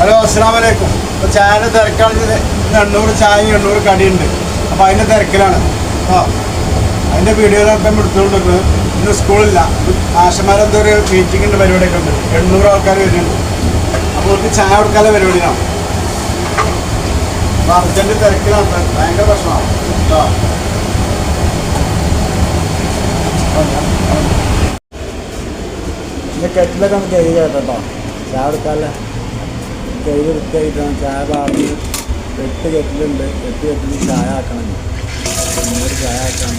Hello അസ്സാം വലൈക്കും ഇപ്പോൾ ചായ തിരക്കാണെങ്കിൽ എണ്ണൂറ് ചായ എണ്ണൂറ് കടിയുണ്ട്. അപ്പോൾ അതിന്റെ തിരക്കിലാണ്. ആ അതിന്റെ വീഡിയോയിലാണ് ഇപ്പം എടുത്തുകൊണ്ടിരിക്കുന്നത് ഇന്ന് സ്കൂളില്ല ആശമാരെന്തോ ഒരു മീറ്റിങ്ങിന്റെ പരിപാടിയൊക്കെ ഉണ്ട്. എണ്ണൂറ് ആൾക്കാർ വരുന്നുണ്ട്. അപ്പോൾ അവർക്ക് ചായ കൊടുക്കാതെ പരിപാടിയാണ് അപ്പോൾ അർജന്റ് തിരക്കിലാണ്. ഭയങ്കര പ്രശ്നമാണ്. കേട്ടോ എന്റെ കെറ്റിലൊക്കെ ഒന്ന് കഴുകി കേട്ടോ. ചായ എടുക്കാമല്ലേ കഴുകി വൃത്തിയായിട്ടാണ് ചായ പാർന്ന് എട്ട് കെറ്റിലുണ്ട് എട്ട് കെറ്റിൽ ചായ ആക്കണം. ചായ ആക്കാൻ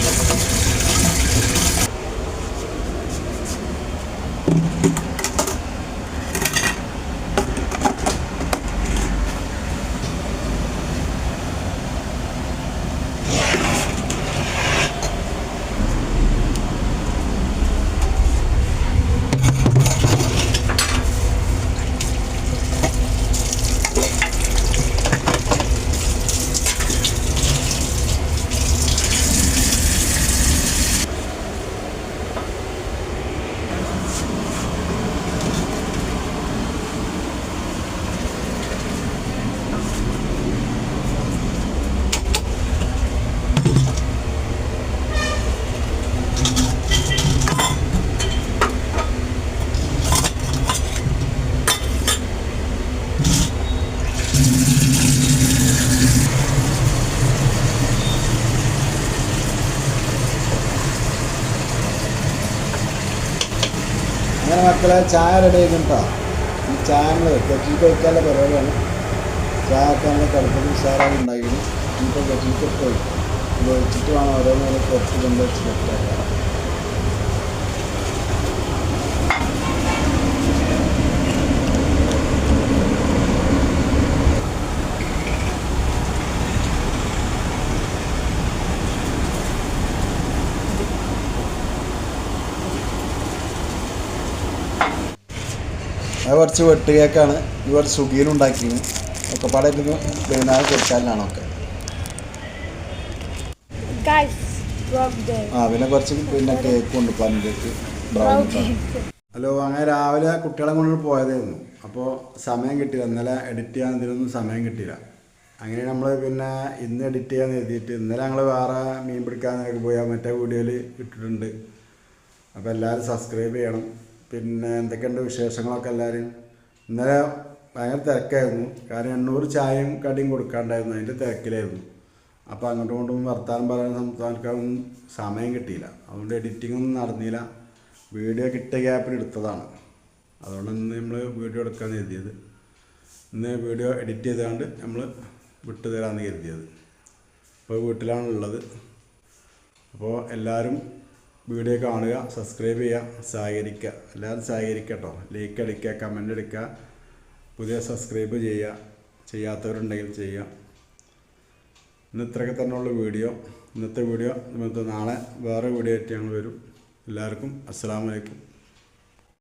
അങ്ങനെ മക്കളെ ചായ റെഡി ആയിട്ടോ ഈ ചായ കെറ്റിൽ കഴിക്കാനുള്ള പരിപാടിയാണ്. ചായ ആക്കാനുള്ള കടുപ്പത്തിൽ ഉഷാറാണ് ഉണ്ടായിരുന്നു. ഇപ്പോൾ കെറ്റിലേക്ക് പോയി. ഇത് വെച്ചിട്ട് വേണം ഓരോന്നും കുറച്ച് കൊണ്ട് വെച്ച് അത് കുറച്ച് വെട്ട് കേക്കാണ്. ഇത് കുറച്ച് സുഖീലുണ്ടാക്കിയത് ഒക്കെ പാടെ വൈകുന്നേരം കൊടുക്കാനാണ് ഒക്കെ. Guys, vlog ആ പിന്നെ കുറച്ച് പിന്നെ കേക്ക് ഉണ്ട് പഞ്ചേക്ക് ബ്രൗൺ ഹലോ അങ്ങനെ രാവിലെ കുട്ടികളെ കൊണ്ട് പോയതായിരുന്നു. അപ്പോൾ സമയം കിട്ടിയില്ല. ഇന്നലെ എഡിറ്റ് ചെയ്യാൻ ഇതിനൊന്നും സമയം കിട്ടിയില്ല. അങ്ങനെ നമ്മൾ പിന്നെ ഇന്ന് എഡിറ്റ് ചെയ്യാൻ എഴുതിയിട്ട് ഇന്നലെ ഞങ്ങൾ വേറെ മീൻ പിടിക്കാനൊക്കെ പോയാൽ മറ്റേ വീഡിയോയിൽ ഇട്ടിട്ടുണ്ട്. അപ്പോൾ എല്ലാവരും സബ്സ്ക്രൈബ് ചെയ്യണം. പിന്നെ എന്തൊക്കെയുണ്ട് വിശേഷങ്ങളൊക്കെ എല്ലാവരും? ഇന്നലെ ഭയങ്കര തിരക്കായിരുന്നു. കാരണം എണ്ണൂറ് ചായയും കടിയും കൊടുക്കാണ്ടായിരുന്നു. അതിന്റെ തിരക്കിലായിരുന്നു. അപ്പോൾ അങ്ങോട്ടും ഇങ്ങോട്ടും വർത്താനം പറയാൻ സംസാരിക്കാനൊന്നും സമയം കിട്ടിയില്ല. അതുകൊണ്ട് എഡിറ്റിംഗ് ഒന്നും നടന്നില്ല. വീഡിയോ കിട്ടിയ ഗ്യാപ്പിൽ എടുത്തതാണ്. അതുകൊണ്ട് ഇന്ന് നമ്മൾ വീഡിയോ എടുക്കാൻ കരുതിയത്. ഇന്ന് വീഡിയോ എഡിറ്റ് ചെയ്താണ്ട് നമ്മൾ വിട്ടു തരാമെന്ന് കരുതിയത്. ഇപ്പോൾ വീട്ടിലാണുള്ളത്. അപ്പോൾ എല്ലാവരും വീഡിയോ കാണുക സബ്സ്ക്രൈബ് ചെയ്യുക സഹകരിക്കുക. എല്ലാവരും സഹകരിക്കുക കേട്ടോ ലൈക്ക് അടിക്കുക കമന്റ് അടിക്കുക. പുതിയ സബ്സ്ക്രൈബ് ചെയ്യുക. ചെയ്യാത്തവരുണ്ടെങ്കിൽ ചെയ്യുക. ഇന്ന് ഇത്രയൊക്കെ തന്നെയുള്ള വീഡിയോ. ഇന്നത്തെ വീഡിയോ നാളെ വേറെ വീഡിയോ ആയിട്ട് ഞങ്ങൾ വരും. എല്ലാവർക്കും അസ്സാം വലൈക്കും